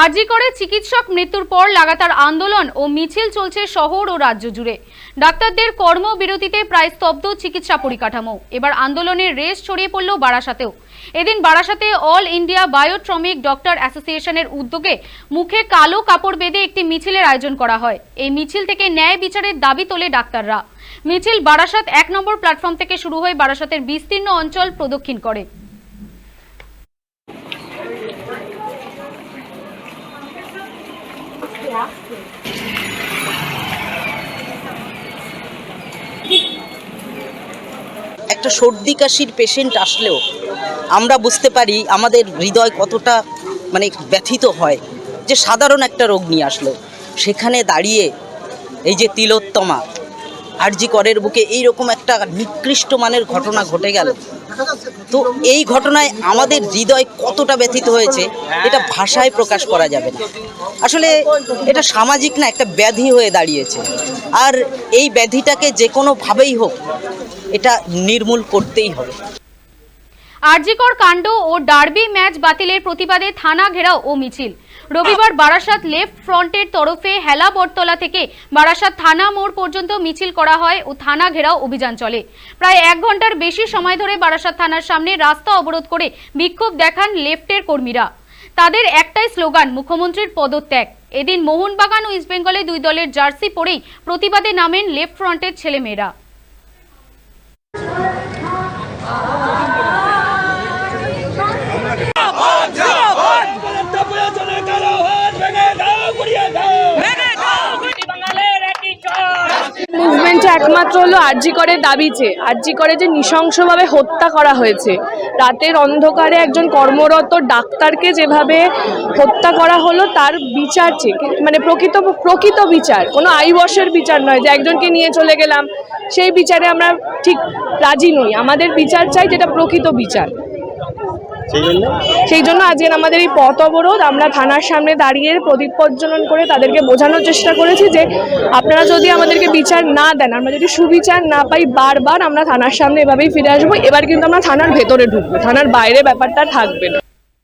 আরজি করে চিকিৎসক মৃত্যুর পর লাগাতার আন্দোলন ও মিছিল চলছে শহর ও রাজ্য জুড়ে। ডাক্তারদের কর্মবিরতিতে প্রায় স্তব্ধ চিকিৎসা পরিকাঠামো। এবার আন্দোলনের রেশ ছড়িয়ে পড়ল বারাসাতেও। এদিন বারাসাতে অল ইন্ডিয়া বায়োট্রমিক ডক্টর অ্যাসোসিয়েশনের উদ্যোগে মুখে কালো কাপড় বেঁধে একটি মিছিলের আয়োজন করা হয়। এই মিছিল থেকে ন্যায় বিচারের দাবি তোলে ডাক্তাররা। মিছিল বারাসাত এক নম্বর প্ল্যাটফর্ম থেকে শুরু হয়ে বারাসাতের বিস্তীর্ণ অঞ্চল প্রদক্ষিণ করে। একটা সর্দি কাশির পেশেন্ট আসলেও আমরা বুঝতে পারি আমাদের হৃদয় কতটা মানে ব্যথিত হয়, যে সাধারণ একটা রোগ নিয়ে আসলো। সেখানে দাঁড়িয়ে এই যে তিলোত্তমা আরজি করের বুকে এইরকম একটা নিকৃষ্ট মানের ঘটনা ঘটে গেল। তো এই ঘটনায় আমাদের হৃদয় কতটা ব্যথিত হয়েছে, এটা ভাষায় প্রকাশ করা যাবে না। আসলে এটা সামাজিক না, একটা ব্যাধি হয়ে দাঁড়িয়েছে। আর এই ব্যাধিটাকে যে কোনোভাবেই হোক, এটা নির্মূল করতেই হবে। আরজিকর কাণ্ড ও ডার্বি ম্যাচ বাতিলের প্রতিবাদে থানা ঘেরাও ও মিছিল। রবিবার বারাসাত লেফট ফ্রন্টের তরফে হেলা বটতলা থেকে বারাসাত থানা মোড় পর্যন্ত মিছিল করা হয় ও থানা ঘেরাও অভিযান চলে। প্রায় এক ঘণ্টার বেশি সময় ধরে বারাসাত থানার সামনে রাস্তা অবরোধ করে বিক্ষোভ দেখান লেফটের কর্মীরা। তাদের একটাই স্লোগান, মুখ্যমন্ত্রীর পদত্যাগ। এদিন মোহনবাগান ও ইস্টবেঙ্গলে দুই দলের জার্সি পরেই প্রতিবাদে নামেন লেফট ফ্রন্টের ছেলেমেয়েরা। একমাত্র হলো আরজি করে দাবি যে, আরজি করে যে নৃশংসভাবে হত্যা করা হয়েছে। রাতের অন্ধকারে একজন কর্মরত ডাক্তারকে যেভাবে হত্যা করা হলো, তার বিচার চেয়ে মানে প্রকৃত প্রকৃত বিচার, কোনো আইবসের বিচার নয় যে একজনকে নিয়ে চলে গেলাম। সেই বিচারে আমরা ঠিক রাজি নই। আমাদের বিচার চাই যেটা প্রকৃত বিচার। সেই জন্য? আজকে আমাদের এই পথ অবরোধ, আমরা থানার সামনে দাঁড়িয়ে প্রদীপ প্রজ্বলন করে তাদেরকে বোঝানোর চেষ্টা করেছি যে আপনারা যদি আমাদেরকে বিচার না দেন, আমরা যদি সুবিচার না পাই বারবার, আমরা থানার সামনে এভাবেই ফিরে আসব। এবার কিন্তু আমরা থানার ভেতরে ঢুকবো, থানার বাইরে ব্যাপারটা থাকবে না।